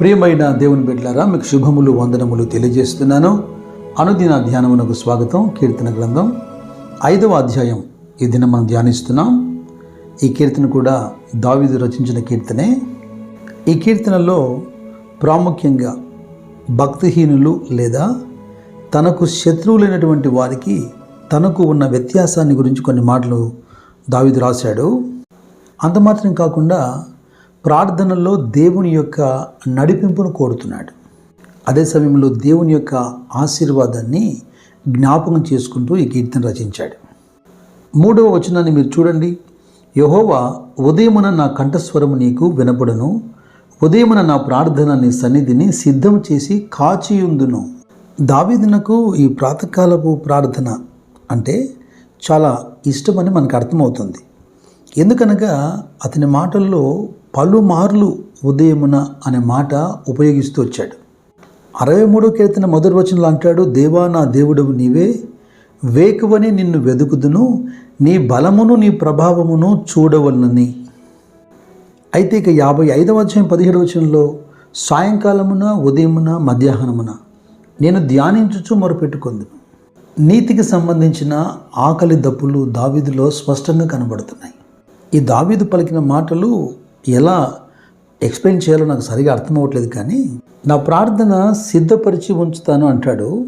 ప్రియమైన దేవుని బిడ్డలారా మీకు శుభములు వందనములు తెలియజేస్తున్నాను. అనుదిన ధ్యానమునకు స్వాగతం కీర్తన గ్రంథం ఐదవ అధ్యాయం. ఈ దినం మనం ధ్యానిస్తున్నాం. ఈ కీర్తన కూడా దావిదు రచించిన కీర్తనే. ఈ కీర్తనలో ప్రాముఖ్యంగా భక్తిహీనులు లేదా తనకు శత్రువులైనటువంటి వారికి తనకు ఉన్న వ్యత్యాసాన్ని గురించి కొన్ని మాటలు దావిదు రాశాడు. అంత మాత్రం కాకుండా ప్రార్థనల్లో దేవుని యొక్క నడిపింపును కోరుతున్నాడు. అదే సమయంలో దేవుని యొక్క ఆశీర్వాదాన్ని జ్ఞాపకం చేసుకుంటూ ఈ కీర్తన రచించాడు. మూడవ వచనాన్ని మీరు చూడండి. యహోవా ఉదయమున నా కంఠస్వరము నీకు వినపడను ఉదయమున నా ప్రార్థన నీ సన్నిధిని సిద్ధం చేసి కాచియుందును. దావీదునకు ఈ ప్రాతకాలపు ప్రార్థన అంటే చాలా ఇష్టమని మనకు అర్థమవుతుంది. ఎందుకనగా అతని మాటల్లో పలుమార్లు ఉదయమున అనే మాట ఉపయోగిస్తూ వచ్చాడు. అరవై మూడో కీర్తన మొదటి వచనంలో అంటాడు దేవా నా దేవుడవు నీవే వేకువని నిన్ను వెదుకుదును నీ బలమును నీ ప్రభావమును చూడవలనని. అయితే ఇక యాభై ఐదవ అధ్యాయం పదిహేడు వచనంలో సాయంకాలమున ఉదయమున మధ్యాహ్నమున నేను ధ్యానించుచు మొరపెట్టుకుందును. నీతికి సంబంధించిన ఆకలి దప్పులు దావీదులో స్పష్టంగా కనబడుతున్నాయి. ఈ దావీదు పలికిన మాటలు ఎలా ఎక్స్ప్లెయిన్ చేయాలో నాకు సరిగా అర్థం అవ్వట్లేదు కానీ నా ప్రార్థన సిద్ధపరిచి ఉంచుతాను అంటాడు.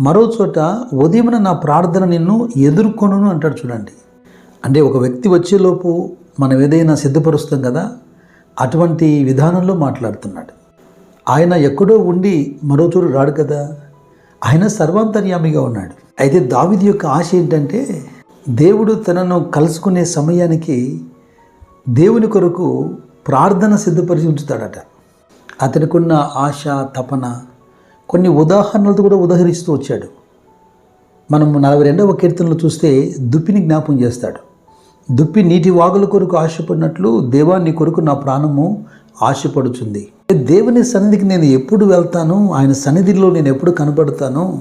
మరో చోట ఉదయమున నా ప్రార్థన నిన్ను ఎదుర్కొను అంటాడు చూడండి. అంటే ఒక వ్యక్తి వచ్చేలోపు మనం ఏదైనా సిద్ధపరుస్తాం కదా అటువంటి విధానంలో మాట్లాడుతున్నాడు. ఆయన ఎక్కడో ఉండి మరో చోటు రాడు కదా. ఆయన సర్వాంతర్యామిగా ఉన్నాడు. అయితే దావిది యొక్క ఆశ ఏంటంటే దేవుడు తనను కలుసుకునే సమయానికి దేవుని కొరకు ప్రార్థన సిద్ధపరిచి ఉంచుతాడట. అతనికున్న ఆశ తపన కొన్ని ఉదాహరణలతో కూడా ఉదహరిస్తూ వచ్చాడు. మనం నలభై రెండవ కీర్తనలో చూస్తే దుప్పిని జ్ఞాపం చేస్తాడు. దుప్పి నీటి వాగుల కొరకు ఆశపడినట్లు దేవా నీ కొరకు నా ప్రాణము ఆశపడుచుంది. దేవుని సన్నిధికి నేను ఎప్పుడు వెళ్తాను? ఆయన సన్నిధిలో నేను ఎప్పుడు కనబడతాను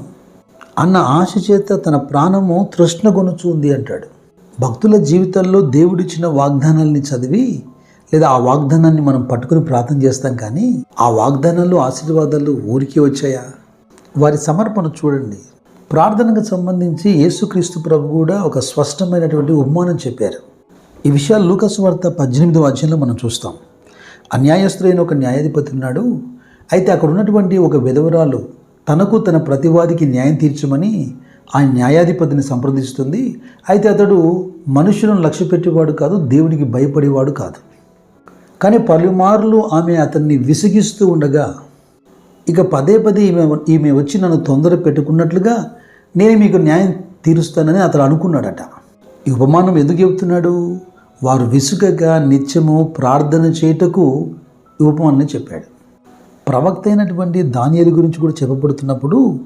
అన్న ఆశ చేత తన ప్రాణము తృష్ణగొనుచుంది అంటాడు. భక్తుల జీవితాల్లో దేవుడిచ్చిన వాగ్దానాల్ని చదివి లేదా ఆ వాగ్దానాన్ని మనం పట్టుకుని ప్రార్థన చేస్తాం కానీ ఆ వాగ్దానాలు ఆశీర్వాదాలు ఊరికి వచ్చాయా? వారి సమర్పణ చూడండి. ప్రార్థనకు సంబంధించి యేసుక్రీస్తు ప్రభు కూడా ఒక స్పష్టమైనటువంటి ఉపమానం చెప్పారు. ఈ విషయాలు లూకస్ వార్త పద్దెనిమిదవ అధ్యాయంలో మనం చూస్తాం. అన్యాయస్తులైన ఒక న్యాయాధిపతి ఉన్నాడు. అయితే అక్కడ ఉన్నటువంటి ఒక విధవరాలు తనకు తన ప్రతివాదికి న్యాయం తీర్చమని ఆ న్యాయాధిపతిని సంప్రదిస్తుంది. అయితే అతడు మనుషులను లక్ష్య పెట్టేవాడు కాదు దేవునికి భయపడేవాడు కాదు. కానీ పలుమార్లు ఆమె అతన్ని విసిగిస్తూ ఉండగా ఇక పదే పదే ఈమె ఈమె వచ్చి నన్ను తొందర పెట్టుకున్నట్లుగా నేను మీకు న్యాయం తీరుస్తానని అతడు అనుకున్నాడట. ఈ ఉపమానం ఎందుకు చెబుతున్నాడు? వారు విసుగగా నిత్యము ప్రార్థన చేయుటకు ఉపమానం చెప్పాడు. ప్రవక్త అయినటువంటి దానియలు గురించి కూడా చెప్పబడుతున్నప్పుడు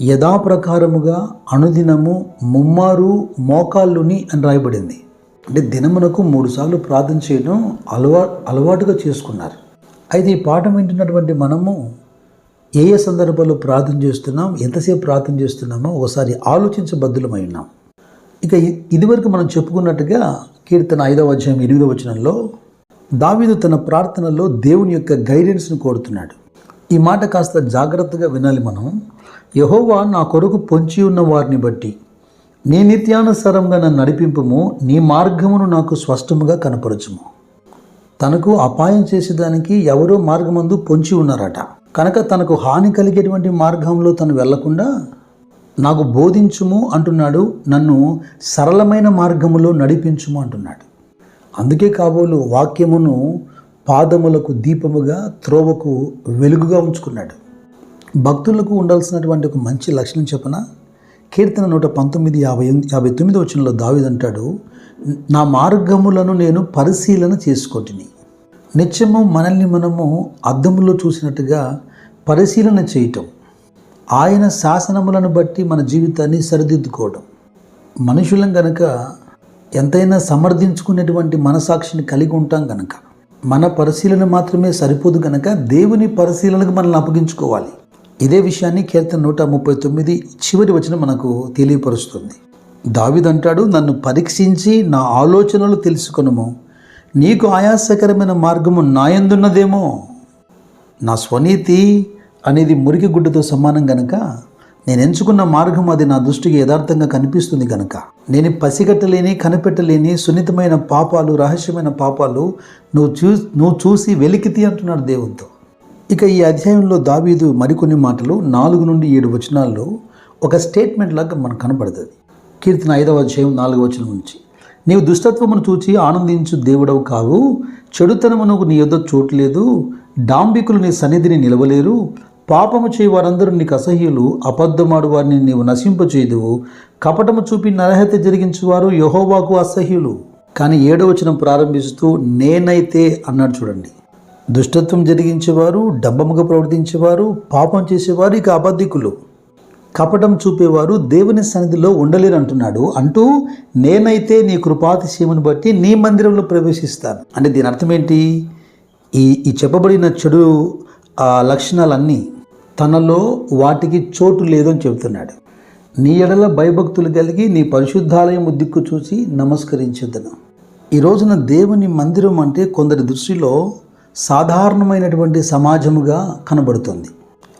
యథాప్రకారముగా అనుదినము ముమ్మారు మోకాళ్ళుని అని రాయబడింది. అంటే దినమునకు మూడుసార్లు ప్రార్థన చేయడం అలవా అలవాటుగా చేసుకున్నారు. అయితే ఈ పాఠం వింటున్నటువంటి మనము ఏ ఏ సందర్భాల్లో ప్రార్థన చేస్తున్నాం ఎంతసేపు ప్రార్థన చేస్తున్నామో ఒకసారి ఆలోచించబద్దులమై ఉన్నాం. ఇక ఇదివరకు మనం చెప్పుకున్నట్టుగా కీర్తన ఐదవ అధ్యాయం ఎనిమిదవ వచనంలో దావీదు తన ప్రార్థనలో దేవుని యొక్క గైడెన్స్ను కోరుతున్నాడు. ఈ మాట కాస్త జాగ్రత్తగా వినాలి మనం. యహోవా నా కొరకు పొంచి ఉన్న వారిని బట్టి నీ నిత్యానుసారంగా నన్ను నడిపింపుము నీ మార్గమును నాకు స్పష్టముగా కనపరచుము. తనకు అపాయం చేసేదానికి ఎవరో మార్గమందు పొంచి ఉన్నారట. కనుక తనకు హాని కలిగేటువంటి మార్గంలో తను వెళ్ళకుండా నాకు బోధించుము అంటున్నాడు నన్ను సరళమైన మార్గములో నడిపించుము అంటున్నాడు. అందుకే కాబోలు వాక్యమును పాదములకు దీపముగా త్రోవకు వెలుగుగా ఉంచుకున్నాడు. భక్తులకు ఉండాల్సినటువంటి ఒక మంచి లక్షణం చెప్పన కీర్తన నూట పంతొమ్మిది యాభై యాభై తొమ్మిది వచనంలో దావిదంటాడు నా మార్గములను నేను పరిశీలన చేసుకోటిని. నిత్యము మనల్ని మనము అద్దములో చూసినట్టుగా పరిశీలన చేయటం. ఆయన శాసనములను బట్టి మన జీవితాన్ని సరిదిద్దుకోవడం మనుషులం గనక ఎంతైనా సమర్థించుకునేటువంటి మనసాక్షిని కలిగి ఉంటాం గనక. మన పరిశీలన మాత్రమే సరిపోదు గనక దేవుని పరిశీలనకు మనల్ని అప్పగించుకోవాలి. ఇదే విషయాన్ని కీర్తన నూట ముప్పై తొమ్మిది చివరి వచనం మనకు తెలియపరుస్తుంది. దావిదంటాడు నన్ను పరీక్షించి నా ఆలోచనలు తెలుసుకొనుము. నీకు ఆయాసకరమైన మార్గము నాయందున్నదేమో. నా స్వనీతి అనేది మురికి గుడ్డతో సమానం గనక నేను ఎంచుకున్న మార్గం అది నా దృష్టికి యథార్థంగా కనిపిస్తుంది కనుక నేను పసిగట్టలేని కనిపెట్టలేని సున్నితమైన పాపాలు రహస్యమైన పాపాలు నువ్వు చూ నువ్వు చూసి వెలికితి అంటున్నాడు దేవునితో. ఇక ఈ అధ్యాయంలో దావీదు మరికొన్ని మాటలు నాలుగు నుండి ఏడు వచనాల్లో ఒక స్టేట్మెంట్ లాగా మనకు కనపడుతుంది కీర్తన ఐదవ అధ్యాయం నాలుగవ వచనం నుంచి. నీవు దుష్టత్వమును చూచి ఆనందించు దేవుడవు కావు చెడుతనమునకు నీ యొద్ద చోట్లేదు డాంబికులు నీ సన్నిధిని నిలవలేరు పాపము చేయి వారందరూ నీకు అసహ్యులు అబద్ధమాడు వారిని నీవు నశింపచేయుదువు. కపటము చూపి నరహత్య జరిగించేవారు యహోవాకు అసహ్యులు. కానీ ఏడవచనం ప్రారంభిస్తూ నేనైతే అన్నాడు చూడండి. దుష్టత్వం జరిగించేవారు డబ్బముగా ప్రవర్తించేవారు పాపం చేసేవారు ఇక అబద్ధికులు. కపటం చూపేవారు దేవుని సన్నిధిలో ఉండలేరు అంటున్నాడు అంటూ నేనైతే నీ కృపాతిశయమును బట్టి నీ మందిరంలో ప్రవేశిస్తాను. అంటే దీని అర్థం ఏంటి? ఈ ఈ చెప్పబడిన చెడు ఆ లక్షణాలన్నీ తనలో వాటికి చోటు లేదని చెబుతున్నాడు. నీ ఎడల భయభక్తులు కలిగి నీ పరిశుద్ధాలయం దిక్కు చూసి నమస్కరించదను. ఈ రోజున దేవుని మందిరం అంటే కొందరి దృష్టిలో సాధారణమైనటువంటి సమాజముగా కనబడుతుంది.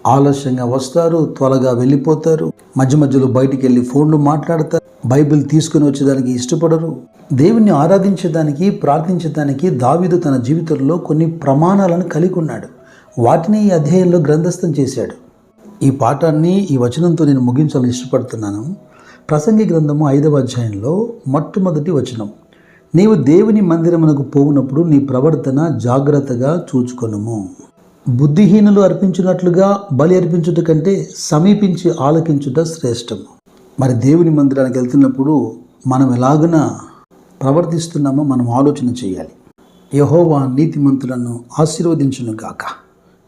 ఆలస్యంగా వస్తారు త్వరగా వెళ్ళిపోతారు మధ్య మధ్యలో బయటికి వెళ్ళి ఫోన్లు మాట్లాడతారు బైబిల్ తీసుకుని వచ్చేదానికి ఇష్టపడరు. దేవుణ్ణి ఆరాధించడానికి ప్రార్థించడానికి దావిదు తన జీవితంలో కొన్ని ప్రమాణాలను కలిగి ఉన్నాడు. వాటిని ఈ అధ్యాయంలో గ్రంథస్థం చేశాడు. ఈ పాఠాన్ని ఈ వచనంతో నేను ముగించాలని ఇష్టపడుతున్నాను. ప్రసంగి గ్రంథము ఐదవ అధ్యాయంలో మొట్టమొదటి వచనం. నీవు దేవుని మందిరమునకు పోవునప్పుడు నీ ప్రవర్తన జాగ్రత్తగా చూచుకొనుము. బుద్ధిహీనులు అర్పించినట్లుగా బలి అర్పించుట కంటే సమీపించి ఆలకించుట శ్రేష్టము. మరి దేవుని మందిరానికి వెళ్తున్నప్పుడు మనం ఎలాగున ప్రవర్తిస్తున్నామో మనం ఆలోచన చేయాలి. యహోవా నీతిమంతులను ఆశీర్వదించును గాక